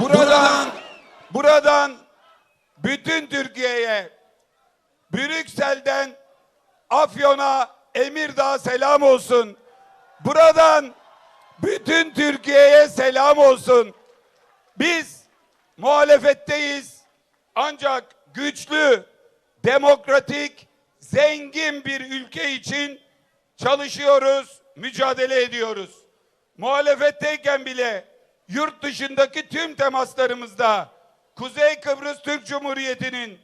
Buradan buradan bütün Türkiye'ye Brüksel'den Afyon'a Emirdağ selam olsun. Buradan bütün Türkiye'ye selam olsun. Biz muhalefetteyiz. Ancak güçlü, demokratik, zengin bir ülke için çalışıyoruz, mücadele ediyoruz. Muhalefetteyken bile yurt dışındaki tüm temaslarımızda Kuzey Kıbrıs Türk Cumhuriyeti'nin,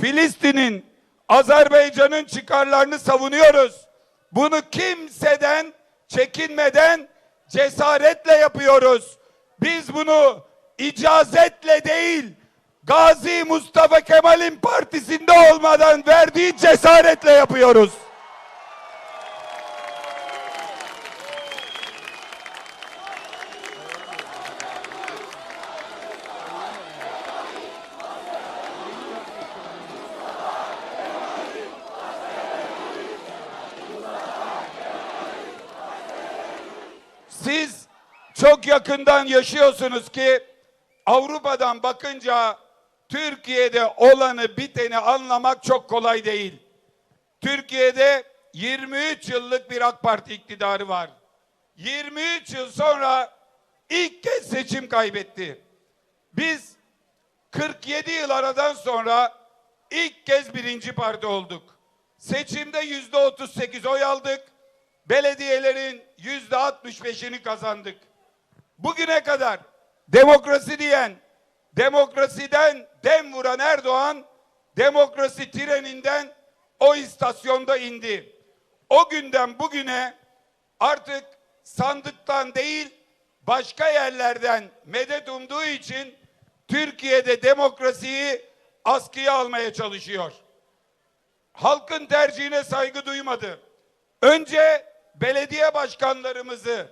Filistin'in, Azerbaycan'ın çıkarlarını savunuyoruz. Bunu kimseden çekinmeden cesaretle yapıyoruz. Biz bunu icazetle değil, Gazi Mustafa Kemal'in partisinde olmadan verdiği cesaretle yapıyoruz. Siz çok yakından yaşıyorsunuz ki Avrupa'dan bakınca Türkiye'de olanı biteni anlamak çok kolay değil. Türkiye'de 23 yıllık bir AK Parti iktidarı var. 23 yıl sonra ilk kez seçim kaybetti. Biz 47 yıl aradan sonra ilk kez birinci parti olduk. Seçimde yüzde 38 oy aldık. Belediyelerin yüzde 65'ini kazandık. Bugüne kadar demokrasi diyen, demokrasiden dem vuran Erdoğan, demokrasi treninden o istasyonda indi. O günden bugüne artık sandıktan değil, başka yerlerden medet umduğu için Türkiye'de demokrasiyi askıya almaya çalışıyor. Halkın tercihine saygı duymadı. Önce belediye başkanlarımızı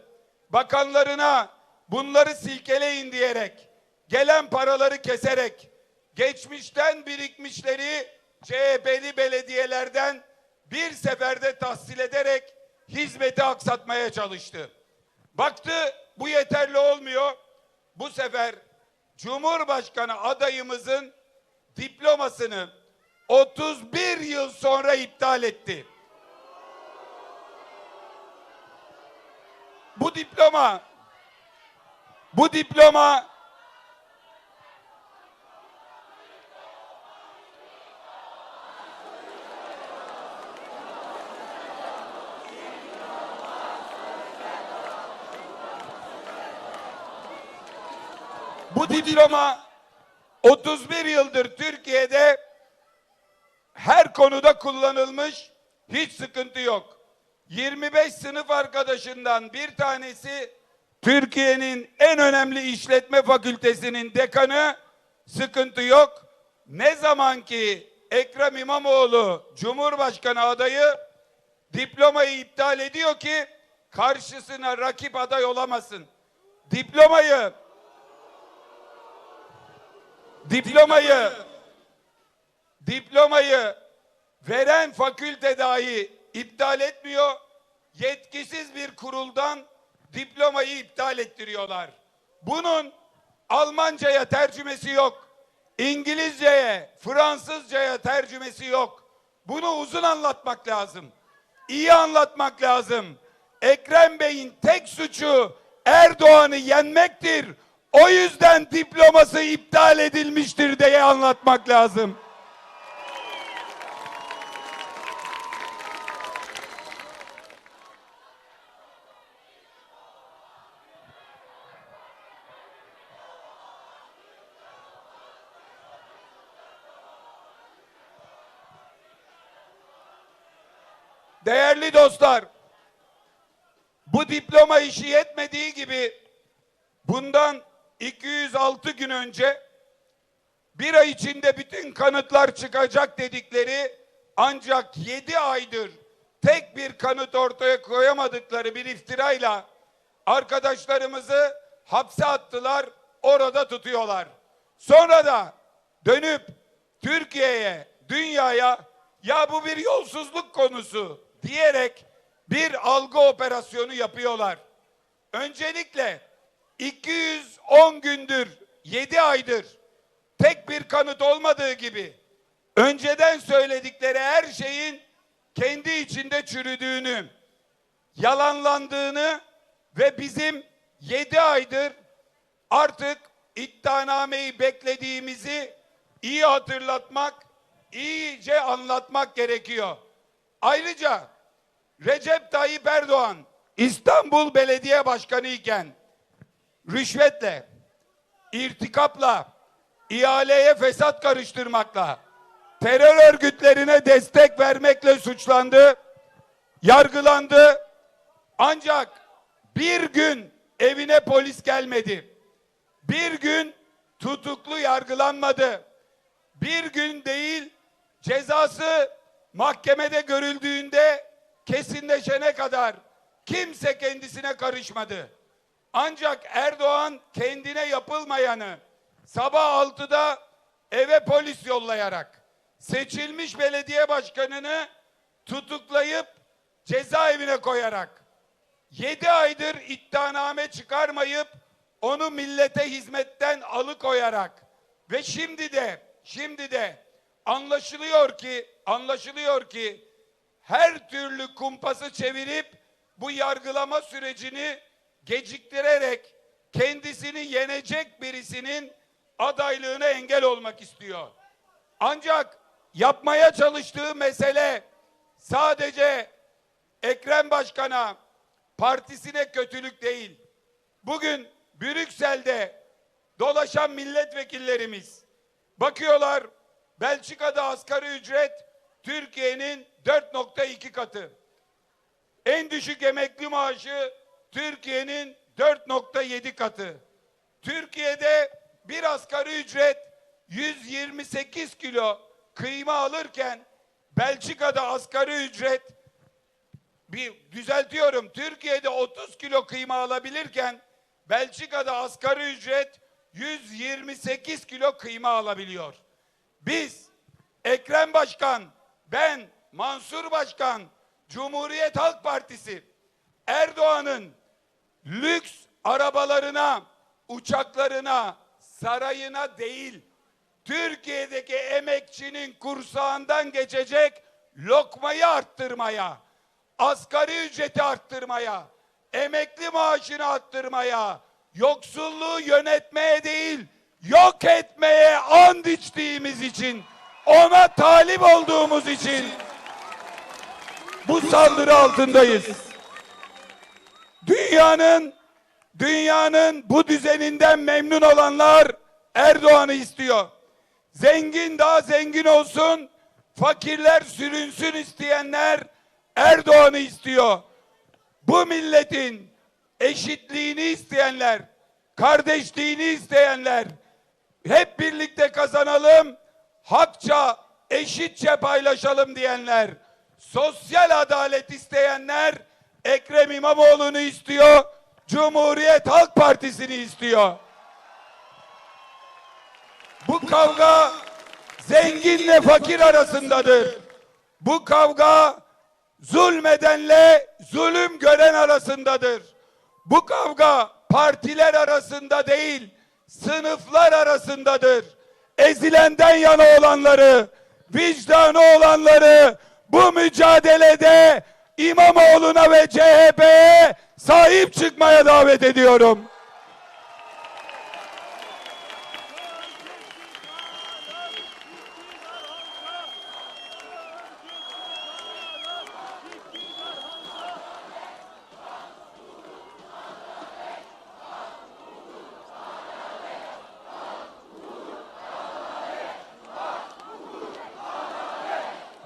bakanlarına bunları silkeleyin diyerek gelen paraları keserek geçmişten birikmişleri CHP'li belediyelerden bir seferde tahsil ederek hizmeti aksatmaya çalıştı. Baktı bu yeterli olmuyor. Bu sefer Cumhurbaşkanı adayımızın diplomasını 31 yıl sonra iptal etti. Bu diploma bu diploma Bu diploma 31 yıldır Türkiye'de her konuda kullanılmış. Hiç sıkıntı yok. 25 sınıf arkadaşından bir tanesi Türkiye'nin en önemli işletme fakültesinin dekanı sıkıntı yok. Ne zaman ki Ekrem İmamoğlu Cumhurbaşkanı adayı diplomayı iptal ediyor ki karşısına rakip aday olamasın. Diplomayı diplomayı diplomayı veren fakülte dahi iptal etmiyor. Yetkisiz bir kuruldan diplomayı iptal ettiriyorlar. Bunun Almanca'ya tercümesi yok. İngilizce'ye, Fransızca'ya tercümesi yok. Bunu uzun anlatmak lazım. İyi anlatmak lazım. Ekrem Bey'in tek suçu Erdoğan'ı yenmektir. O yüzden diploması iptal edilmiştir diye anlatmak lazım. Değerli dostlar, bu diploma işi yetmediği gibi bundan 206 gün önce bir ay içinde bütün kanıtlar çıkacak dedikleri ancak 7 aydır tek bir kanıt ortaya koyamadıkları bir iftirayla arkadaşlarımızı hapse attılar, orada tutuyorlar. Sonra da dönüp Türkiye'ye, dünyaya ya bu bir yolsuzluk konusu diyerek bir algı operasyonu yapıyorlar. Öncelikle 210 gündür 7 aydır tek bir kanıt olmadığı gibi önceden söyledikleri her şeyin kendi içinde çürüdüğünü, yalanlandığını ve bizim 7 aydır artık iddianameyi beklediğimizi iyi hatırlatmak, iyice anlatmak gerekiyor. Ayrıca Recep Tayyip Erdoğan İstanbul Belediye Başkanı iken rüşvetle, irtikapla, ihaleye fesat karıştırmakla, terör örgütlerine destek vermekle suçlandı, yargılandı. Ancak bir gün evine polis gelmedi. Bir gün tutuklu yargılanmadı. Bir gün değil cezası mahkemede görüldüğünde kesinleşene kadar kimse kendisine karışmadı. Ancak Erdoğan kendine yapılmayanı sabah 6'da eve polis yollayarak seçilmiş belediye başkanını tutuklayıp cezaevine koyarak 7 aydır iddianame çıkarmayıp onu millete hizmetten alıkoyarak ve şimdi de şimdi de anlaşılıyor ki anlaşılıyor ki her türlü kumpası çevirip bu yargılama sürecini geciktirerek kendisini yenecek birisinin adaylığına engel olmak istiyor. Ancak yapmaya çalıştığı mesele sadece Ekrem Başkan'a, partisine kötülük değil. Bugün Brüksel'de dolaşan milletvekillerimiz bakıyorlar Belçika'da asgari ücret Türkiye'nin 4.2 katı. En düşük emekli maaşı Türkiye'nin 4.7 katı. Türkiye'de bir asgari ücret 128 kilo kıyma alırken Belçika'da asgari ücret bir düzeltiyorum. Türkiye'de 30 kilo kıyma alabilirken Belçika'da asgari ücret 128 kilo kıyma alabiliyor. Biz Ekrem Başkan, ben Mansur Başkan, Cumhuriyet Halk Partisi Erdoğan'ın lüks arabalarına, uçaklarına, sarayına değil, Türkiye'deki emekçinin kursağından geçecek lokmayı arttırmaya, asgari ücreti arttırmaya, emekli maaşını arttırmaya, yoksulluğu yönetmeye değil, yok etmeye and içtiğimiz için, ona talip olduğumuz için bu saldırı altındayız. Dünyanın dünyanın bu düzeninden memnun olanlar Erdoğan'ı istiyor. Zengin daha zengin olsun, fakirler sürünsün isteyenler Erdoğan'ı istiyor. Bu milletin eşitliğini isteyenler, kardeşliğini isteyenler hep birlikte kazanalım, hakça, eşitçe paylaşalım diyenler, sosyal adalet isteyenler Ekrem İmamoğlu'nu istiyor, Cumhuriyet Halk Partisi'ni istiyor. Bu kavga zenginle fakir arasındadır. Bu kavga zulmedenle zulüm gören arasındadır. Bu kavga partiler arasında değil, sınıflar arasındadır. Ezilenden yana olanları, vicdanı olanları bu mücadelede İmamoğlu'na ve CHP'ye sahip çıkmaya davet ediyorum.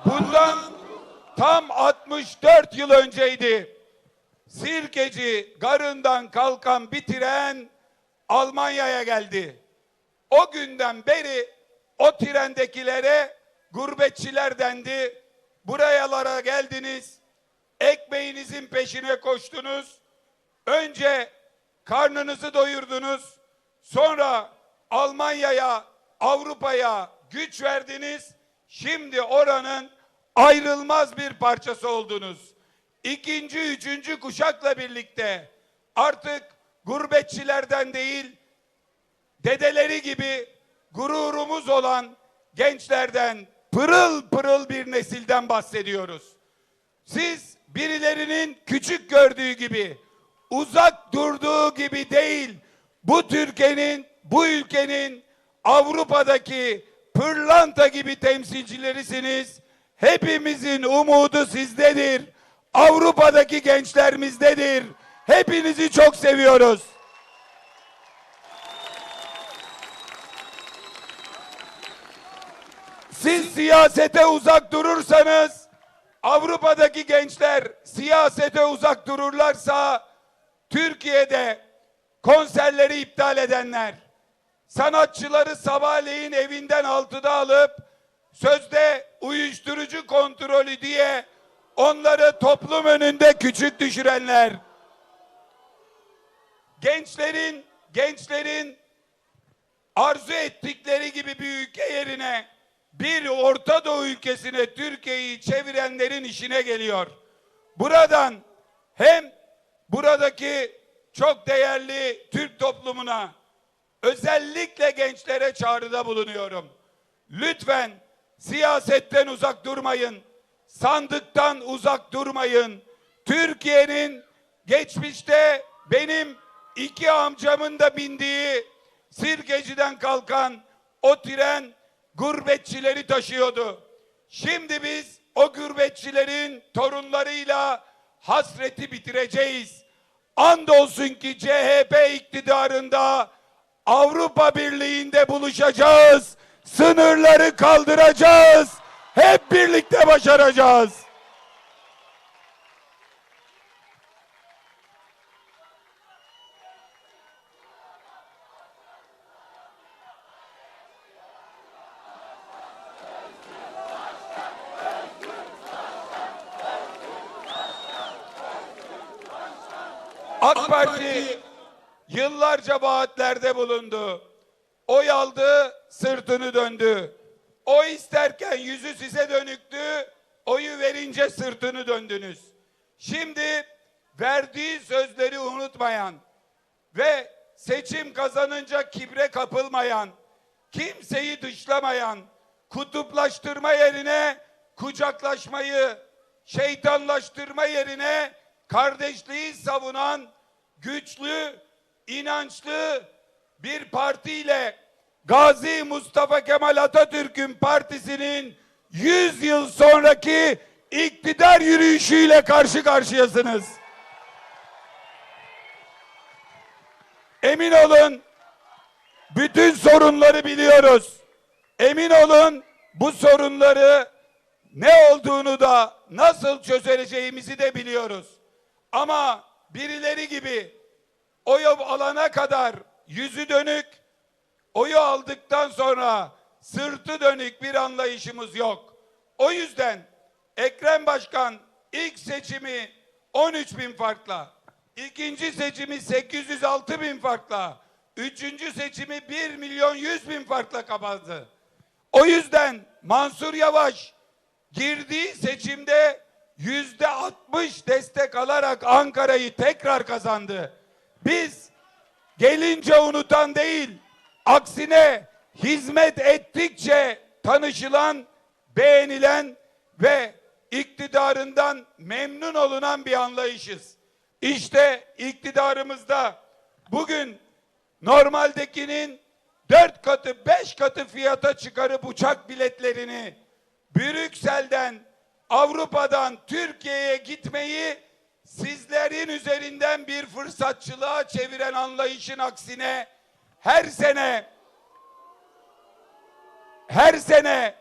Bundan tam 64 yıl önceydi. Sirkeci garından kalkan bir tren Almanya'ya geldi. O günden beri o trendekilere gurbetçiler dendi. Burayalara geldiniz. Ekmeğinizin peşine koştunuz. Önce karnınızı doyurdunuz. Sonra Almanya'ya, Avrupa'ya güç verdiniz. Şimdi oranın ayrılmaz bir parçası oldunuz. İkinci, üçüncü kuşakla birlikte artık gurbetçilerden değil, dedeleri gibi gururumuz olan gençlerden pırıl pırıl bir nesilden bahsediyoruz. Siz birilerinin küçük gördüğü gibi, uzak durduğu gibi değil, bu Türkiye'nin, bu ülkenin Avrupa'daki pırlanta gibi temsilcilerisiniz. Hepimizin umudu sizdedir. Avrupa'daki gençlerimizdedir. Hepinizi çok seviyoruz. Siz siyasete uzak durursanız Avrupa'daki gençler siyasete uzak dururlarsa Türkiye'de konserleri iptal edenler, sanatçıları sabahleyin evinden altıda alıp sözde uyuşturucu kontrolü diye onları toplum önünde küçük düşürenler, gençlerin gençlerin arzu ettikleri gibi bir ülke yerine bir Orta Doğu ülkesine Türkiye'yi çevirenlerin işine geliyor. Buradan hem buradaki çok değerli Türk toplumuna özellikle gençlere çağrıda bulunuyorum. Lütfen siyasetten uzak durmayın. Sandıktan uzak durmayın. Türkiye'nin geçmişte benim iki amcamın da bindiği Sirkeci'den kalkan o tren gurbetçileri taşıyordu. Şimdi biz o gurbetçilerin torunlarıyla hasreti bitireceğiz. Andolsun ki CHP iktidarında Avrupa Birliği'nde buluşacağız. Sınırları kaldıracağız. Hep birlikte başaracağız. AK Parti yıllarca vaatlerde bulundu. Oy aldı, sırtını döndü. Oy isterken yüzü size dönüktü, oyu verince sırtını döndünüz. Şimdi verdiği sözleri unutmayan ve seçim kazanınca kibre kapılmayan, kimseyi dışlamayan, kutuplaştırma yerine kucaklaşmayı, şeytanlaştırma yerine kardeşliği savunan güçlü, inançlı bir partiyle Gazi Mustafa Kemal Atatürk'ün partisinin 100 yıl sonraki iktidar yürüyüşüyle karşı karşıyasınız. Emin olun bütün sorunları biliyoruz. Emin olun bu sorunları ne olduğunu da nasıl çözüleceğimizi de biliyoruz. Ama birileri gibi oyu alana kadar yüzü dönük, oyu aldıktan sonra sırtı dönük bir anlayışımız yok. O yüzden Ekrem Başkan ilk seçimi 13 bin farkla, ikinci seçimi 806 bin farkla, üçüncü seçimi 1 milyon 100 bin farkla kazandı. O yüzden Mansur Yavaş girdiği seçimde yüzde 60 destek alarak Ankara'yı tekrar kazandı. Biz gelince unutan değil, aksine hizmet ettikçe tanışılan, beğenilen ve iktidarından memnun olunan bir anlayışız. İşte iktidarımızda bugün normaldekinin dört katı, beş katı fiyata çıkarıp uçak biletlerini Brüksel'den, Avrupa'dan Türkiye'ye gitmeyi sizlerin üzerinden bir fırsatçılığa çeviren anlayışın aksine her sene her sene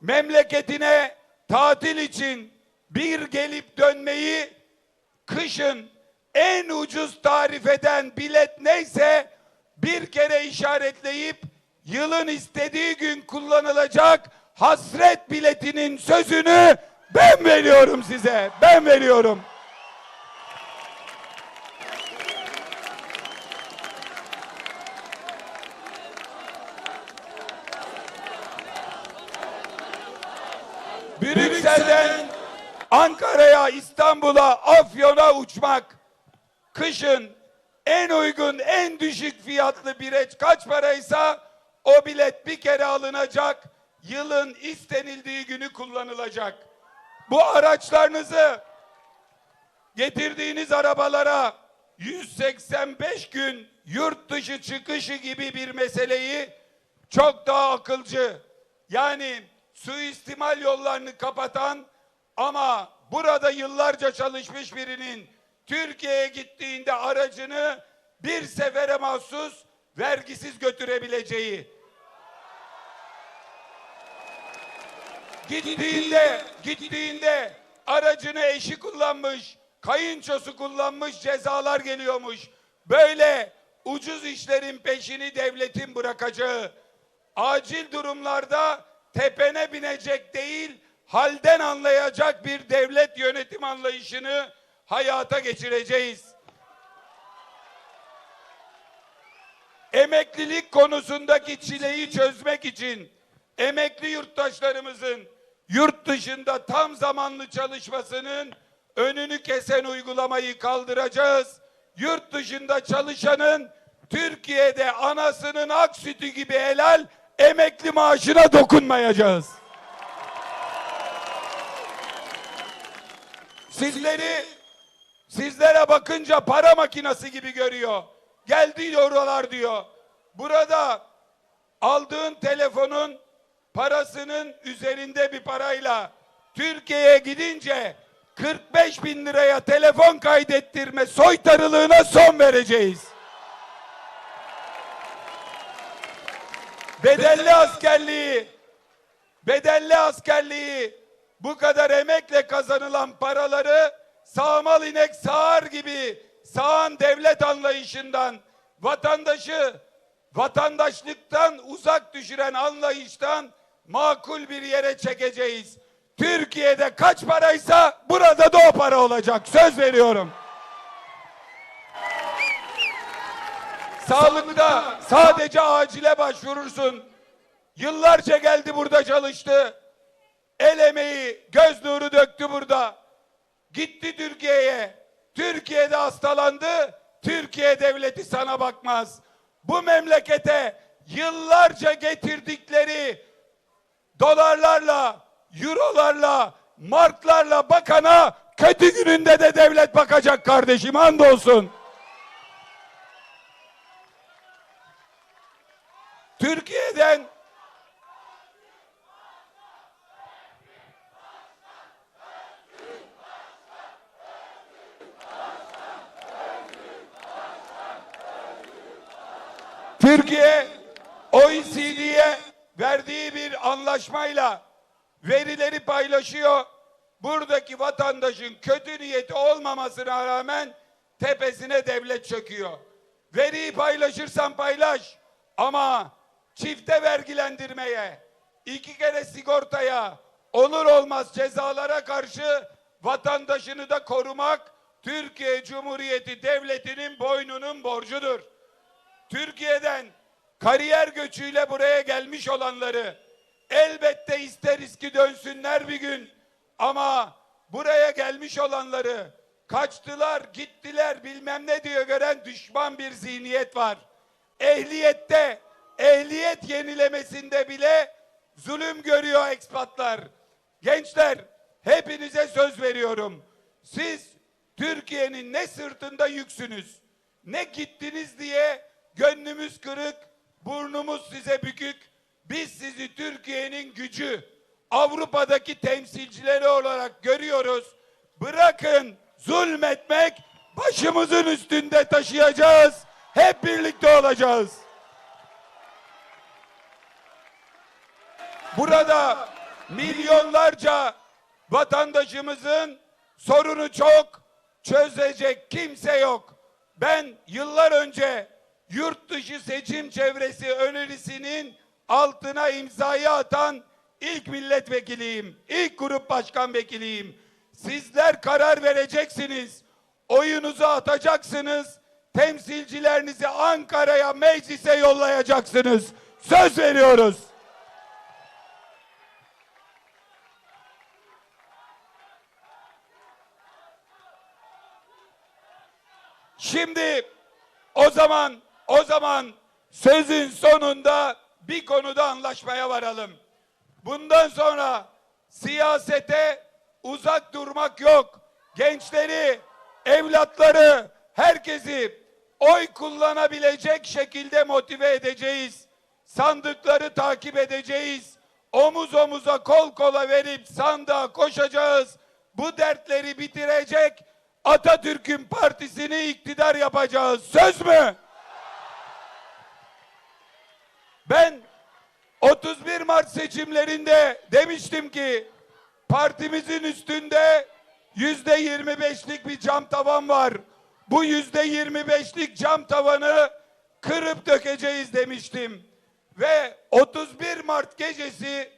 memleketine tatil için bir gelip dönmeyi kışın en ucuz tarif eden bilet neyse bir kere işaretleyip yılın istediği gün kullanılacak hasret biletinin sözünü ben veriyorum size. Ben veriyorum. Brüksel'den Ankara'ya, İstanbul'a, Afyon'a uçmak kışın en uygun, en düşük fiyatlı bilet kaç paraysa o bilet bir kere alınacak. Yılın istenildiği günü kullanılacak. Bu araçlarınızı getirdiğiniz arabalara 185 gün yurt dışı çıkışı gibi bir meseleyi çok daha akılcı yani suistimal yollarını kapatan ama burada yıllarca çalışmış birinin Türkiye'ye gittiğinde aracını bir sefere mahsus vergisiz götürebileceği Gittiğinde, gittiğinde aracını eşi kullanmış, kayınçosu kullanmış cezalar geliyormuş. Böyle ucuz işlerin peşini devletin bırakacağı, acil durumlarda tepene binecek değil, halden anlayacak bir devlet yönetim anlayışını hayata geçireceğiz. Emeklilik konusundaki çileyi çözmek için emekli yurttaşlarımızın yurt dışında tam zamanlı çalışmasının önünü kesen uygulamayı kaldıracağız. Yurt dışında çalışanın Türkiye'de anasının ak sütü gibi helal emekli maaşına dokunmayacağız. Sizleri sizlere bakınca para makinesi gibi görüyor. Geldi diyorlar diyor. Burada aldığın telefonun parasının üzerinde bir parayla Türkiye'ye gidince 45 bin liraya telefon kaydettirme soytarılığına son vereceğiz. Bedelli askerliği, bedelli askerliği bu kadar emekle kazanılan paraları sağmal inek sağar gibi sağan devlet anlayışından vatandaşı vatandaşlıktan uzak düşüren anlayıştan makul bir yere çekeceğiz. Türkiye'de kaç paraysa burada da o para olacak. Söz veriyorum. Sağlıkta sadece acile başvurursun. Yıllarca geldi burada çalıştı. El emeği, göz nuru döktü burada. Gitti Türkiye'ye. Türkiye'de hastalandı. Türkiye devleti sana bakmaz. Bu memlekete yıllarca getirdikleri dolarlarla, eurolarla, marklarla bakana kötü gününde de devlet bakacak kardeşim andolsun. Türkiye'den Türkiye OECD'ye verdiği bir anlaşmayla verileri paylaşıyor. Buradaki vatandaşın kötü niyeti olmamasına rağmen tepesine devlet çöküyor. Veriyi paylaşırsan paylaş ama çifte vergilendirmeye, iki kere sigortaya, olur olmaz cezalara karşı vatandaşını da korumak Türkiye Cumhuriyeti Devleti'nin boynunun borcudur. Türkiye'den kariyer göçüyle buraya gelmiş olanları elbette isteriz ki dönsünler bir gün ama buraya gelmiş olanları kaçtılar gittiler bilmem ne diyor gören düşman bir zihniyet var. Ehliyette ehliyet yenilemesinde bile zulüm görüyor ekspatlar. Gençler hepinize söz veriyorum. Siz Türkiye'nin ne sırtında yüksünüz ne gittiniz diye gönlümüz kırık, burnumuz size bükük. Biz sizi Türkiye'nin gücü, Avrupa'daki temsilcileri olarak görüyoruz. Bırakın zulmetmek, başımızın üstünde taşıyacağız. Hep birlikte olacağız. Burada milyonlarca vatandaşımızın sorunu çok, çözecek kimse yok. Ben yıllar önce yurt dışı seçim çevresi önerisinin altına imzayı atan ilk milletvekiliyim. ilk grup başkan vekiliyim. Sizler karar vereceksiniz. Oyunuzu atacaksınız. Temsilcilerinizi Ankara'ya, meclise yollayacaksınız. Söz veriyoruz. Şimdi O zaman o zaman sözün sonunda bir konuda anlaşmaya varalım. Bundan sonra siyasete uzak durmak yok. Gençleri, evlatları, herkesi oy kullanabilecek şekilde motive edeceğiz. Sandıkları takip edeceğiz. Omuz omuza kol kola verip sandığa koşacağız. Bu dertleri bitirecek Atatürk'ün partisini iktidar yapacağız. Söz mü? Ben 31 Mart seçimlerinde demiştim ki partimizin üstünde yüzde 25'lik bir cam tavan var. Bu yüzde 25'lik cam tavanı kırıp dökeceğiz demiştim. Ve 31 Mart gecesi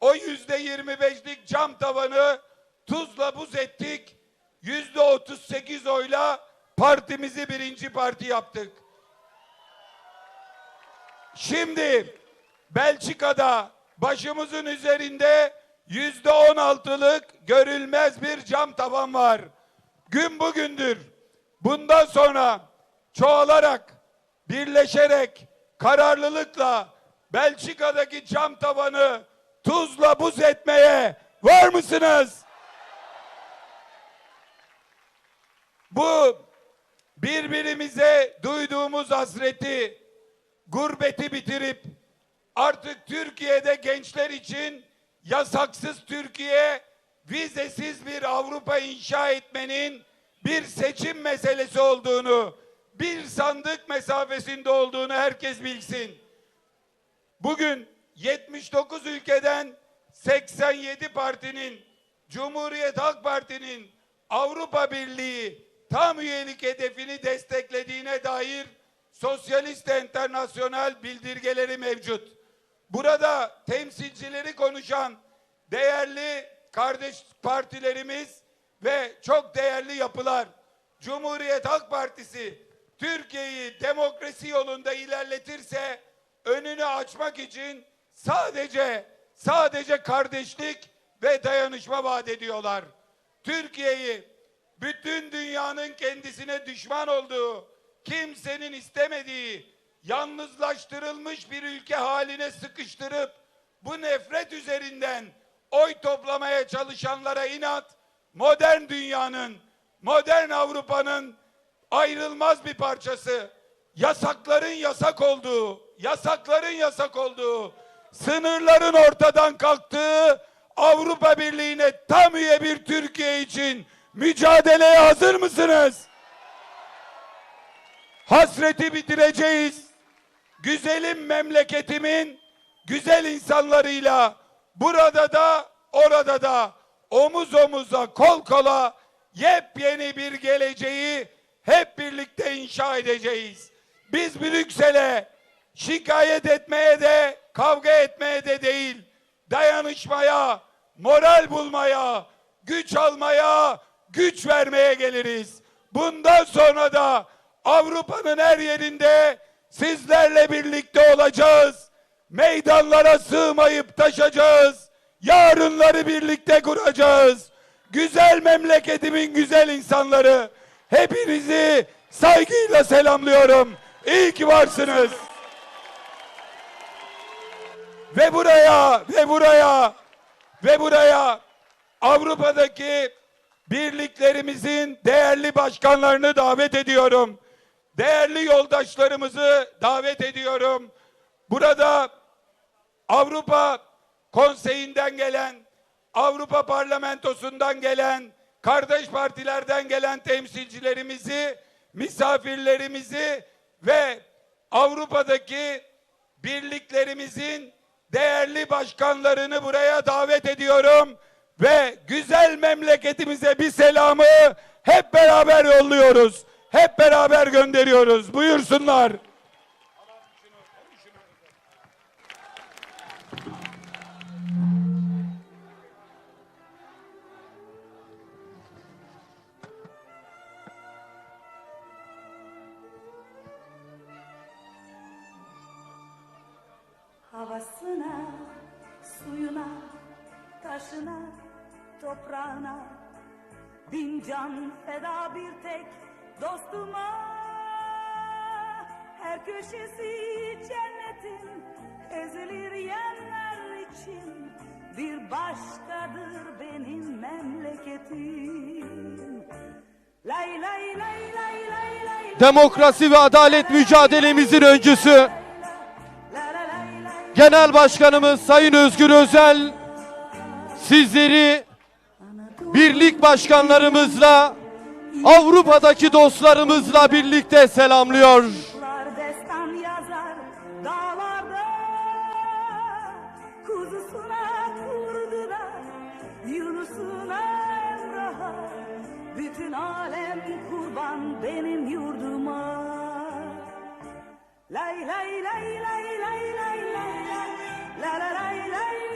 o yüzde 25'lik cam tavanı tuzla buz ettik. Yüzde 38 oyla partimizi birinci parti yaptık. Şimdi Belçika'da başımızın üzerinde yüzde on altılık görülmez bir cam tavan var. Gün bugündür. Bundan sonra çoğalarak, birleşerek, kararlılıkla Belçika'daki cam tavanı tuzla buz etmeye var mısınız? Bu birbirimize duyduğumuz hasreti, gurbeti bitirip artık Türkiye'de gençler için yasaksız Türkiye, vizesiz bir Avrupa inşa etmenin bir seçim meselesi olduğunu, bir sandık mesafesinde olduğunu herkes bilsin. Bugün 79 ülkeden 87 partinin, Cumhuriyet Halk Parti'nin Avrupa Birliği tam üyelik hedefini desteklediğine dair Sosyalist Enternasyonel bildirgeleri mevcut. Burada temsilcileri konuşan değerli kardeş partilerimiz ve çok değerli yapılar. Cumhuriyet Halk Partisi Türkiye'yi demokrasi yolunda ilerletirse önünü açmak için sadece sadece kardeşlik ve dayanışma vaat ediyorlar. Türkiye'yi bütün dünyanın kendisine düşman olduğu, kimsenin istemediği, yalnızlaştırılmış bir ülke haline sıkıştırıp bu nefret üzerinden oy toplamaya çalışanlara inat, modern dünyanın, modern Avrupa'nın ayrılmaz bir parçası. Yasakların yasak olduğu, yasakların yasak olduğu, sınırların ortadan kalktığı Avrupa Birliği'ne tam üye bir Türkiye için mücadeleye hazır mısınız? Hasreti bitireceğiz. Güzelim memleketimin güzel insanlarıyla burada da orada da omuz omuza kol kola yepyeni bir geleceği hep birlikte inşa edeceğiz. Biz Brüksel'e şikayet etmeye de kavga etmeye de değil dayanışmaya, moral bulmaya, güç almaya, güç vermeye geliriz. Bundan sonra da Avrupa'nın her yerinde sizlerle birlikte olacağız. Meydanlara sığmayıp taşacağız. Yarınları birlikte kuracağız. Güzel memleketimin güzel insanları. Hepinizi saygıyla selamlıyorum. İyi ki varsınız. Ve buraya ve buraya ve buraya Avrupa'daki birliklerimizin değerli başkanlarını davet ediyorum. Değerli yoldaşlarımızı davet ediyorum. Burada Avrupa Konseyi'nden gelen, Avrupa Parlamentosu'ndan gelen, kardeş partilerden gelen temsilcilerimizi, misafirlerimizi ve Avrupa'daki birliklerimizin değerli başkanlarını buraya davet ediyorum ve güzel memleketimize bir selamı hep beraber yolluyoruz. Hep beraber gönderiyoruz. Buyursunlar. Havasına, suyuna, taşına, toprağına Bin can feda bir tek dostuma köşesi cennetin ezilir yerler için bir başkadır benim memleketim. Lay lay lay lay lay lay. Demokrasi ve adalet mücadelemizin öncüsü. Genel Başkanımız Sayın Özgür Özel sizleri birlik başkanlarımızla Avrupa'daki dostlarımızla birlikte selamlıyor. Bütün alem kurban benim yurduma Lay lay lay lay lay lay lay lay La la lay lay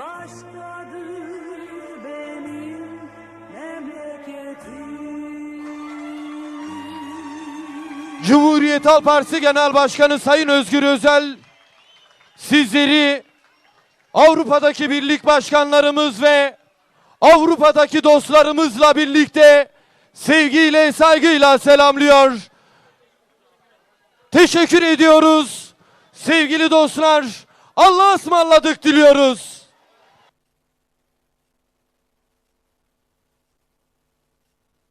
başkadır benim memleketim Cumhuriyet Halk Partisi Genel Başkanı Sayın Özgür Özel sizleri Avrupa'daki birlik başkanlarımız ve Avrupa'daki dostlarımızla birlikte sevgiyle, saygıyla selamlıyor. Teşekkür ediyoruz. Sevgili dostlar, Allah'a ısmarladık diliyoruz.